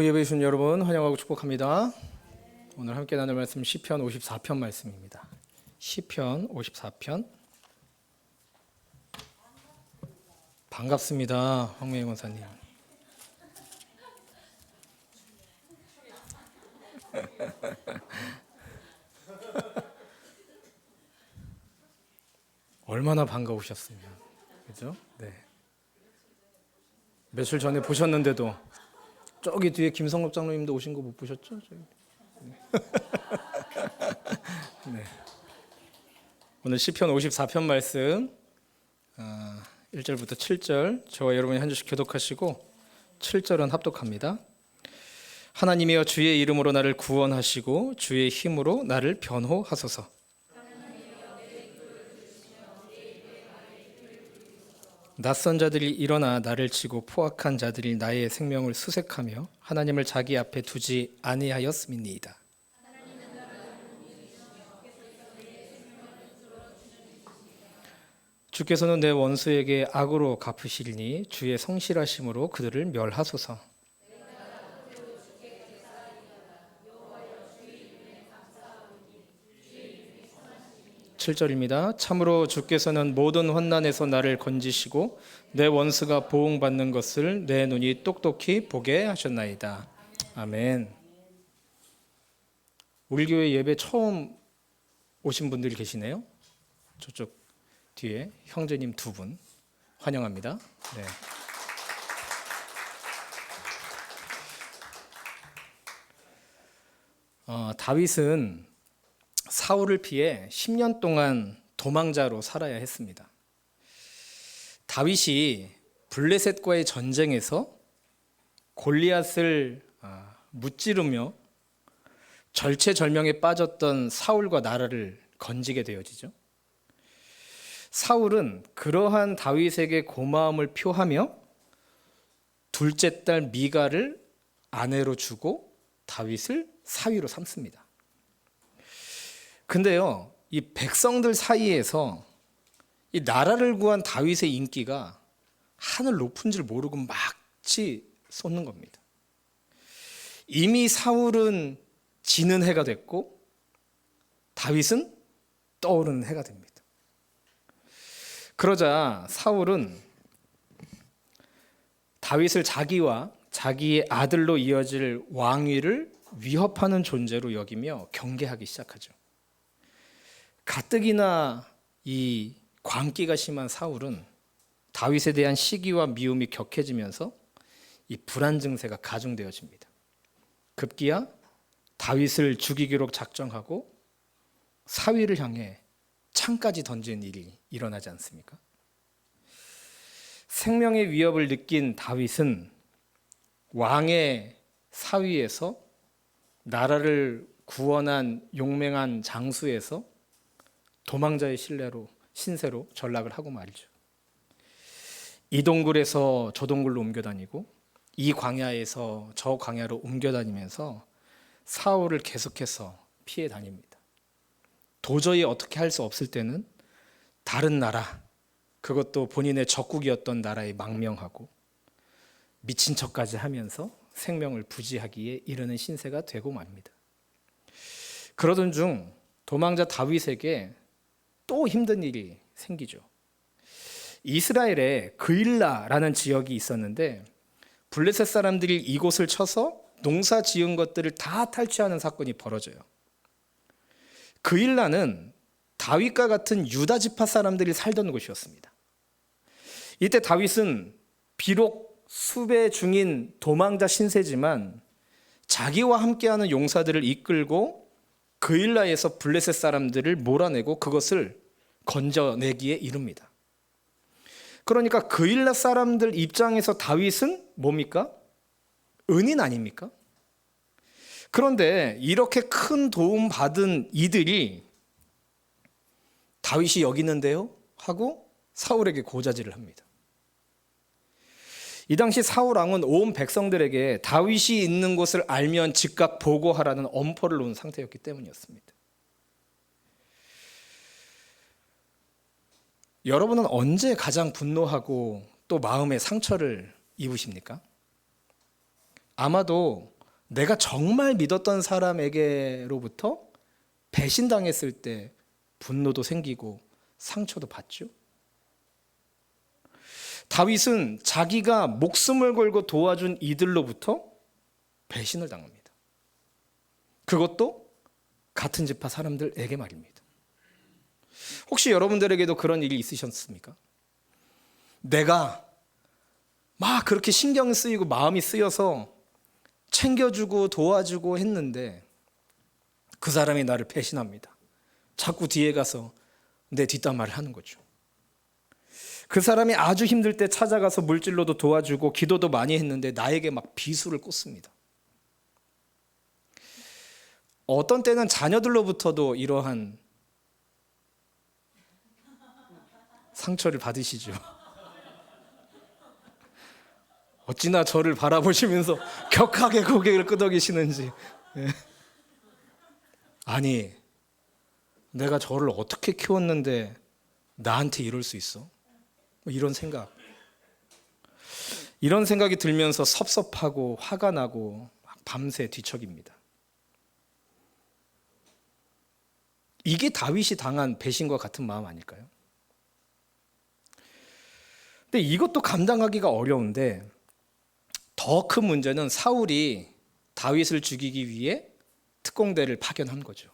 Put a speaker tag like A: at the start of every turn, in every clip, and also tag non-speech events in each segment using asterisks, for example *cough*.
A: 오후 예배 주신 여러분 환영하고 축복합니다. 오늘 함께 나눌 말씀 시편 54편 말씀입니다. 시편 54편 반갑습니다. 황명희 권사님. *laughs* 얼마나 반가우셨으면 그죠? 네. 며칠 전에 보셨는데도 저기 뒤에 김성록 장로님도 오신 거 못 보셨죠? 네. 네. 오늘 시편 54편 말씀 아, 1절부터 7절 저와 여러분이 한 절씩 교독하시고 7절은 합독합니다. 하나님이여 주의 이름으로 나를 구원하시고 주의 힘으로 나를 변호하소서. 낯선 자들이 일어나 나를 치고 포악한 자들이 나의 생명을 수색하며 하나님을 자기 앞에 두지 아니하였음이니이다. 주께서는 내 원수에게 악으로 갚으시리니 주의 성실하심으로 그들을 멸하소서. 칠절입니다 참으로 주께서는 모든 환난에서 나를 건지시고 내 원수가 보응받는 것을 내 눈이 똑똑히 보게 하셨나이다. 아멘. 우리 교회 예배 처음 오신 분들이 계시네요. 저쪽 뒤에 형제님 두 분 환영합니다. 네. 어, 다윗은 사울을 피해 10년 동안 도망자로 살아야 했습니다. 다윗이 블레셋과의 전쟁에서 골리앗을 아, 무찌르며 절체절명에 빠졌던 사울과 나라를 건지게 되어지죠. 사울은 그러한 다윗에게 고마움을 표하며 둘째 딸 미가를 아내로 주고 다윗을 사위로 삼습니다. 근데요, 이 백성들 사이에서 이 나라를 구한 다윗의 인기가 하늘 높은 줄 모르고 막지 쏟는 겁니다. 이미 사울은 지는 해가 됐고 다윗은 떠오르는 해가 됩니다. 그러자 사울은 다윗을 자기와 자기의 아들로 이어질 왕위를 위협하는 존재로 여기며 경계하기 시작하죠. 가뜩이나 이 광기가 심한 사울은 다윗에 대한 시기와 미움이 격해지면서 이 불안 증세가 가중되어집니다. 급기야 다윗을 죽이기로 작정하고 사위를 향해 창까지 던지는 일이 일어나지 않습니까? 생명의 위협을 느낀 다윗은 왕의 사위에서 나라를 구원한 용맹한 장수에서 도망자의 신뢰로 신세로 전락을 하고 말이죠. 이 동굴에서 저 동굴로 옮겨 다니고 이 광야에서 저 광야로 옮겨 다니면서 사울을 계속해서 피해 다닙니다. 도저히 어떻게 할 수 없을 때는 다른 나라 그것도 본인의 적국이었던 나라에 망명하고 미친 척까지 하면서 생명을 부지하기에 이르는 신세가 되고 맙니다. 그러던 중 도망자 다윗에게 또 힘든 일이 생기죠. 이스라엘에 그일라라는 지역이 있었는데 블레셋 사람들이 이곳을 쳐서 농사 지은 것들을 다 탈취하는 사건이 벌어져요. 그일라는 다윗과 같은 유다 지파 사람들이 살던 곳이었습니다. 이때 다윗은 비록 수배 중인 도망자 신세지만 자기와 함께하는 용사들을 이끌고 그일라에서 블레셋 사람들을 몰아내고 그것을 건져내기에 이릅니다. 그러니까 그일라 사람들 입장에서 다윗은 뭡니까? 은인 아닙니까? 그런데 이렇게 큰 도움 받은 이들이 다윗이 여기 있는데요? 하고 사울에게 고자질을 합니다. 이 당시 사울 왕은 온 백성들에게 다윗이 있는 곳을 알면 즉각 보고하라는 엄포를 놓은 상태였기 때문이었습니다. 여러분은 언제 가장 분노하고 또 마음의 상처를 입으십니까? 아마도 내가 정말 믿었던 사람에게로부터 배신당했을 때 분노도 생기고 상처도 받죠. 다윗은 자기가 목숨을 걸고 도와준 이들로부터 배신을 당합니다. 그것도 같은 지파 사람들에게 말입니다. 혹시 여러분들에게도 그런 일이 있으셨습니까? 내가 막 그렇게 신경 쓰이고 마음이 쓰여서 챙겨주고 도와주고 했는데 그 사람이 나를 배신합니다. 자꾸 뒤에 가서 내 뒷담화를 하는 거죠. 그 사람이 아주 힘들 때 찾아가서 물질로도 도와주고 기도도 많이 했는데 나에게 막 비수를 꽂습니다. 어떤 때는 자녀들로부터도 이러한 상처를 받으시죠. 어찌나 저를 바라보시면서 격하게 고개를 끄덕이시는지. 예. 아니, 내가 저를 어떻게 키웠는데 나한테 이럴 수 있어? 뭐 이런 생각. 이런 생각이 들면서 섭섭하고 화가 나고 밤새 뒤척입니다. 이게 다윗이 당한 배신과 같은 마음 아닐까요? 근데 이것도 감당하기가 어려운데 더 큰 문제는 사울이 다윗을 죽이기 위해 특공대를 파견한 거죠.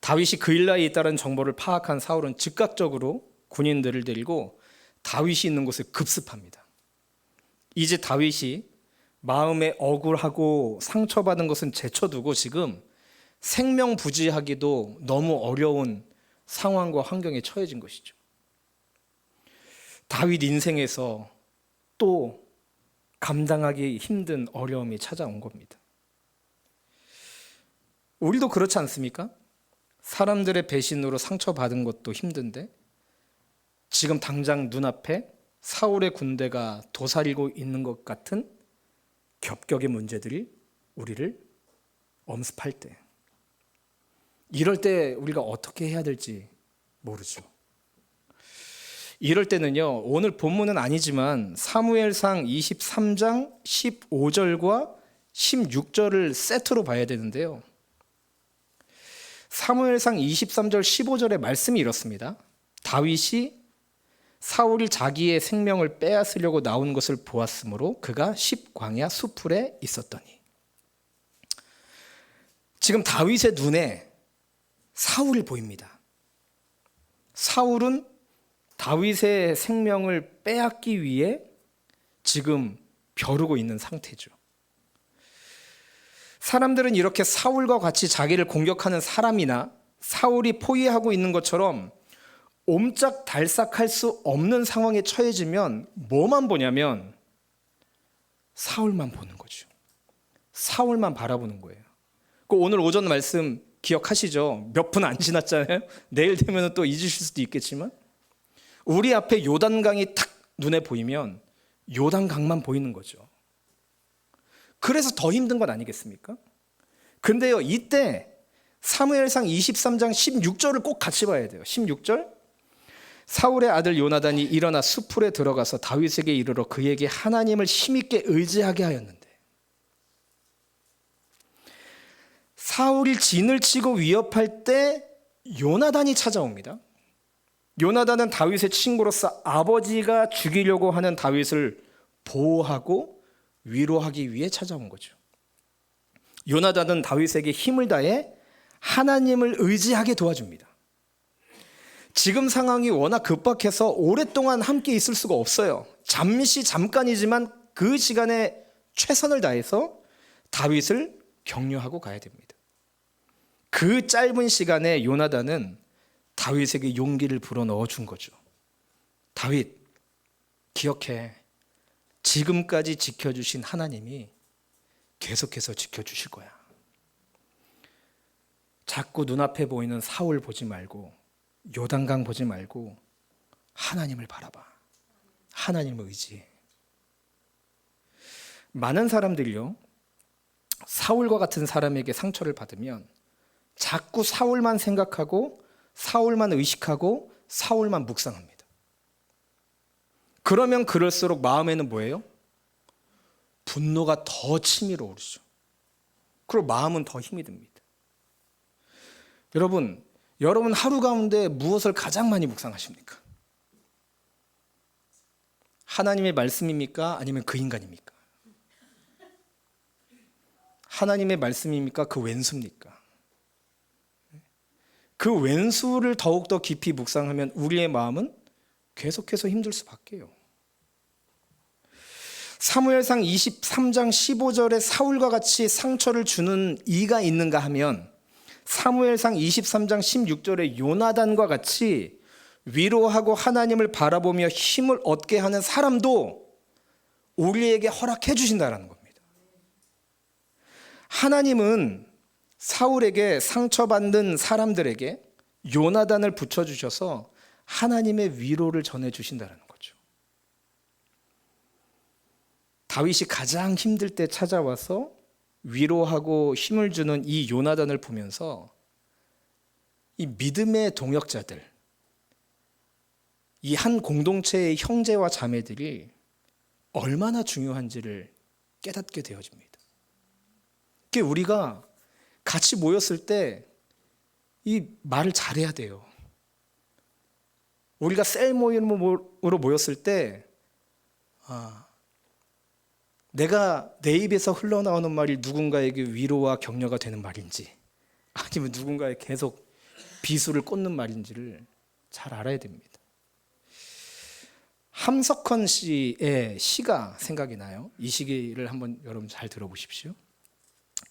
A: 다윗이 그일라에 있다는 정보를 파악한 사울은 즉각적으로 군인들을 데리고 다윗이 있는 곳에 급습합니다. 이제 다윗이 마음에 억울하고 상처받은 것은 제쳐두고 지금 생명부지하기도 너무 어려운 상황과 환경에 처해진 것이죠. 다윗 인생에서 또 감당하기 힘든 어려움이 찾아온 겁니다. 우리도 그렇지 않습니까? 사람들의 배신으로 상처받은 것도 힘든데 지금 당장 눈앞에 사울의 군대가 도사리고 있는 것 같은 겹격의 문제들이 우리를 엄습할 때 이럴 때 우리가 어떻게 해야 될지 모르죠. 이럴 때는요. 오늘 본문은 아니지만 사무엘상 23장 15절과 16절을 세트로 봐야 되는데요. 사무엘상 23절 15절의 말씀이 이렇습니다. 다윗이 사울이 자기의 생명을 빼앗으려고 나온 것을 보았으므로 그가 십광야 수풀에 있었더니 지금 다윗의 눈에 사울이 보입니다. 사울은 다윗의 생명을 빼앗기 위해 지금 벼르고 있는 상태죠. 사람들은 이렇게 사울과 같이 자기를 공격하는 사람이나 사울이 포위하고 있는 것처럼 옴짝달싹할 수 없는 상황에 처해지면 뭐만 보냐면 사울만 보는 거죠. 사울만 바라보는 거예요. 그 오늘 오전 말씀 기억하시죠? 몇 분 안 지났잖아요. *laughs* 내일 되면 또 잊으실 수도 있겠지만 우리 앞에 요단강이 탁 눈에 보이면 요단강만 보이는 거죠. 그래서 더 힘든 건 아니겠습니까? 근데요, 이때 사무엘상 23장 16절을 꼭 같이 봐야 돼요. 16절. 사울의 아들 요나단이 일어나 수풀에 들어가서 다윗에게 이르러 그에게 하나님을 힘있게 의지하게 하였는데 사울이 진을 치고 위협할 때 요나단이 찾아옵니다. 요나단은 다윗의 친구로서 아버지가 죽이려고 하는 다윗을 보호하고 위로하기 위해 찾아온 거죠. 요나단은 다윗에게 힘을 다해 하나님을 의지하게 도와줍니다. 지금 상황이 워낙 급박해서 오랫동안 함께 있을 수가 없어요. 잠시 잠깐이지만 그 시간에 최선을 다해서 다윗을 격려하고 가야 됩니다. 그 짧은 시간에 요나단은 다윗에게 용기를 불어넣어 준 거죠. 다윗, 기억해. 지금까지 지켜주신 하나님이 계속해서 지켜주실 거야. 자꾸 눈앞에 보이는 사울 보지 말고 요단강 보지 말고 하나님을 바라봐. 하나님을 의지해. 많은 사람들이요. 사울과 같은 사람에게 상처를 받으면 자꾸 사울만 생각하고 사울만 의식하고 사울만 묵상합니다. 그러면 그럴수록 마음에는 뭐예요? 분노가 더 치밀어 오르죠. 그리고 마음은 더 힘이 듭니다. 여러분, 여러분 하루 가운데 무엇을 가장 많이 묵상하십니까? 하나님의 말씀입니까? 아니면 그 인간입니까? 하나님의 말씀입니까? 그 왼수입니까? 그 왼수를 더욱더 깊이 묵상하면 우리의 마음은 계속해서 힘들 수밖에요. 사무엘상 23장 15절에 사울과 같이 상처를 주는 이가 있는가 하면 사무엘상 23장 16절에 요나단과 같이 위로하고 하나님을 바라보며 힘을 얻게 하는 사람도 우리에게 허락해 주신다라는 겁니다. 하나님은 사울에게 상처받는 사람들에게 요나단을 붙여 주셔서 하나님의 위로를 전해 주신다라는 거죠. 다윗이 가장 힘들 때 찾아와서 위로하고 힘을 주는 이 요나단을 보면서 이 믿음의 동역자들, 이 한 공동체의 형제와 자매들이 얼마나 중요한지를 깨닫게 되어집니다. 그 우리가 같이 모였을 때 이 말을 잘해야 돼요. 우리가 셀 모임으로 모였을 때, 아, 내가 내 입에서 흘러나오는 말이 누군가에게 위로와 격려가 되는 말인지, 아니면 누군가에 계속 비수를 꽂는 말인지를 잘 알아야 됩니다. 함석헌 씨의 시가 생각이 나요. 이 시기를 한번 여러분 잘 들어보십시오.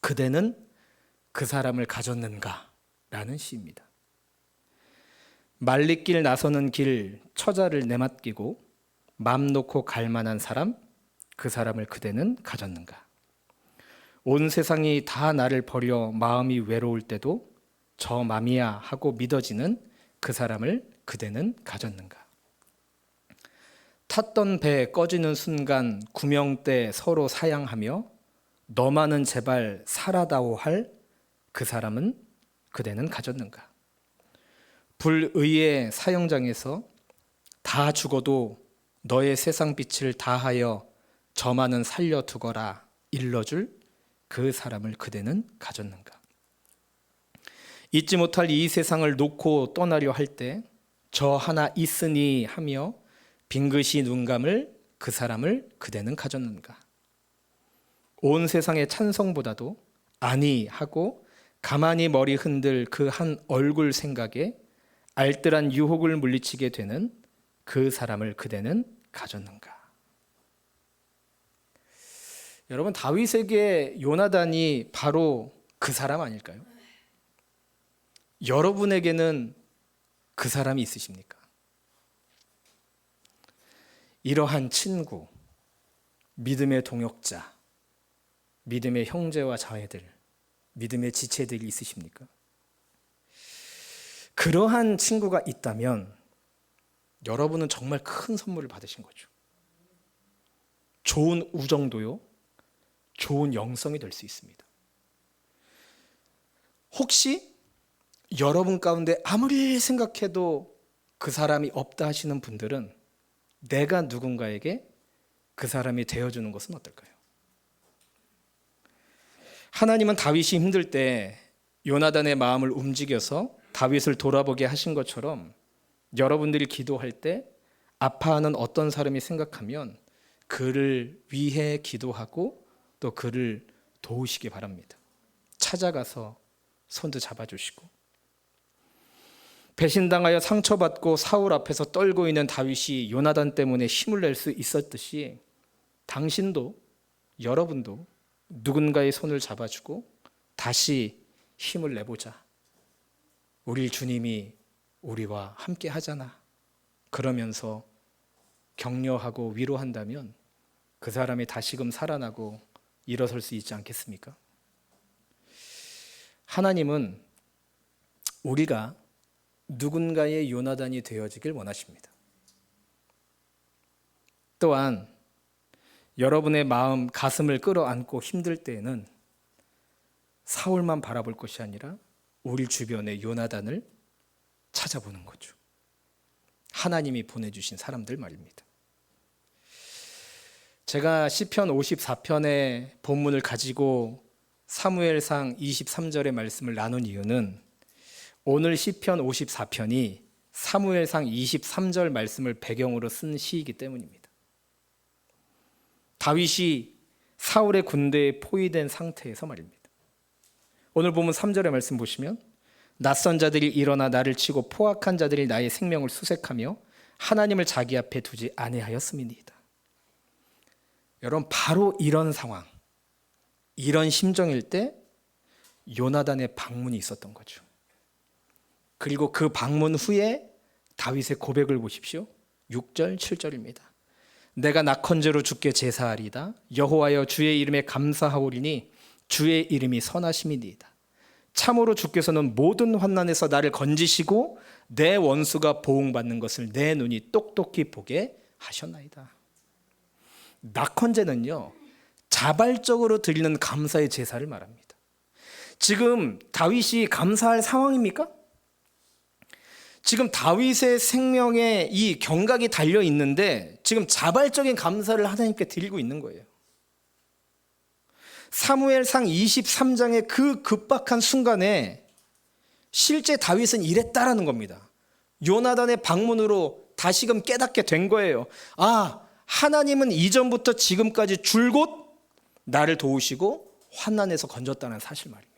A: 그대는 그 사람을 가졌는가? 라는 시입니다. 말리길 나서는 길 처자를 내맡기고 맘 놓고 갈 만한 사람 그 사람을 그대는 가졌는가? 온 세상이 다 나를 버려 마음이 외로울 때도 저 맘이야 하고 믿어지는 그 사람을 그대는 가졌는가? 탔던 배 꺼지는 순간 구명대 서로 사양하며 너만은 제발 살아다오 할 그 사람은 그대는 가졌는가? 불의의 사형장에서 다 죽어도 너의 세상 빛을 다하여 저만은 살려두거라 일러줄 그 사람을 그대는 가졌는가? 잊지 못할 이 세상을 놓고 떠나려 할 때 저 하나 있으니 하며 빙긋이 눈 감을 그 사람을 그대는 가졌는가? 온 세상의 찬성보다도 아니 하고 가만히 머리 흔들 그 한 얼굴 생각에 알뜰한 유혹을 물리치게 되는 그 사람을 그대는 가졌는가? 여러분 다윗에게 요나단이 바로 그 사람 아닐까요? 여러분에게는 그 사람이 있으십니까? 이러한 친구, 믿음의 동역자, 믿음의 형제와 자매들, 믿음의 지체들이 있으십니까? 그러한 친구가 있다면 여러분은 정말 큰 선물을 받으신 거죠. 좋은 우정도요, 좋은 영성이 될 수 있습니다. 혹시 여러분 가운데 아무리 생각해도 그 사람이 없다 하시는 분들은 내가 누군가에게 그 사람이 되어주는 것은 어떨까요? 하나님은 다윗이 힘들 때 요나단의 마음을 움직여서 다윗을 돌아보게 하신 것처럼 여러분들이 기도할 때 아파하는 어떤 사람이 생각하면 그를 위해 기도하고 또 그를 도우시기 바랍니다. 찾아가서 손도 잡아주시고 배신당하여 상처받고 사울 앞에서 떨고 있는 다윗이 요나단 때문에 힘을 낼 수 있었듯이 당신도 여러분도 누군가의 손을 잡아주고 다시 힘을 내보자. 우리 주님이 우리와 함께 하잖아. 그러면서 격려하고 위로한다면 그 사람이 다시금 살아나고 일어설 수 있지 않겠습니까? 하나님은 우리가 누군가의 요나단이 되어지길 원하십니다. 또한 여러분의 마음, 가슴을 끌어안고 힘들 때에는 사울만 바라볼 것이 아니라 우리 주변의 요나단을 찾아보는 거죠. 하나님이 보내주신 사람들 말입니다. 제가 시편 54편의 본문을 가지고 사무엘상 23절의 말씀을 나눈 이유는 오늘 시편 54편이 사무엘상 23절 말씀을 배경으로 쓴 시이기 때문입니다. 다윗이 사울의 군대에 포위된 상태에서 말입니다. 오늘 보면 3절의 말씀 보시면 낯선 자들이 일어나 나를 치고 포악한 자들이 나의 생명을 수색하며 하나님을 자기 앞에 두지 아니하였음이니이다. 여러분 바로 이런 상황, 이런 심정일 때 요나단의 방문이 있었던 거죠. 그리고 그 방문 후에 다윗의 고백을 보십시오. 6절, 7절입니다. 내가 낙헌제로 주께 제사하리다. 여호와여 주의 이름에 감사하오리니 주의 이름이 선하심이니이다. 참으로 주께서는 모든 환난에서 나를 건지시고 내 원수가 보응받는 것을 내 눈이 똑똑히 보게 하셨나이다. 낙헌제는요 자발적으로 드리는 감사의 제사를 말합니다. 지금 다윗이 감사할 상황입니까? 지금 다윗의 생명에 이 경각이 달려 있는데 지금 자발적인 감사를 하나님께 드리고 있는 거예요. 사무엘상 23장의 그 급박한 순간에 실제 다윗은 이랬다라는 겁니다. 요나단의 방문으로 다시금 깨닫게 된 거예요. 아, 하나님은 이전부터 지금까지 줄곧 나를 도우시고 환난에서 건졌다는 사실 말입니다.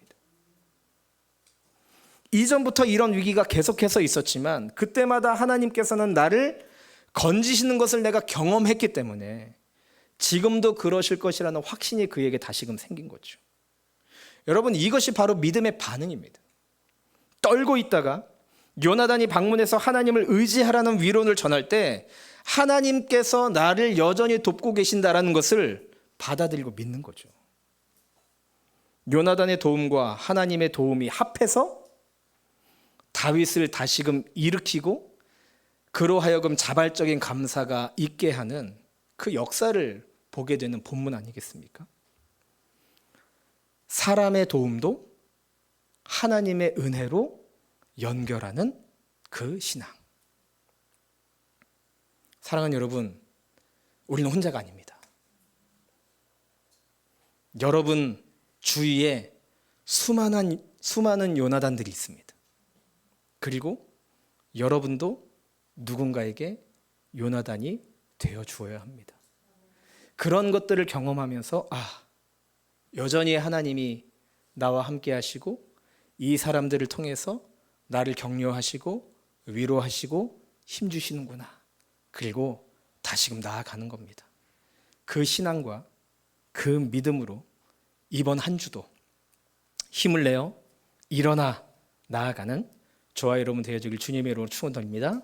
A: 이전부터 이런 위기가 계속해서 있었지만 그때마다 하나님께서는 나를 건지시는 것을 내가 경험했기 때문에 지금도 그러실 것이라는 확신이 그에게 다시금 생긴 거죠. 여러분 이것이 바로 믿음의 반응입니다. 떨고 있다가 요나단이 방문해서 하나님을 의지하라는 위론을 전할 때 하나님께서 나를 여전히 돕고 계신다라는 것을 받아들이고 믿는 거죠. 요나단의 도움과 하나님의 도움이 합해서 다윗을 다시금 일으키고 그로 하여금 자발적인 감사가 있게 하는 그 역사를 보게 되는 본문 아니겠습니까? 사람의 도움도 하나님의 은혜로 연결하는 그 신앙. 사랑하는 여러분, 우리는 혼자가 아닙니다. 여러분 주위에 수많은 수많은 요나단들이 있습니다. 그리고 여러분도 누군가에게 요나단이 되어 주어야 합니다. 그런 것들을 경험하면서 아, 여전히 하나님이 나와 함께 하시고 이 사람들을 통해서 나를 격려하시고 위로하시고 힘 주시는구나. 그리고 다시금 나아가는 겁니다. 그 신앙과 그 믿음으로 이번 한 주도 힘을 내어 일어나 나아가는 저와 여러분 되어주길 주님의 이름으로 축원드립니다.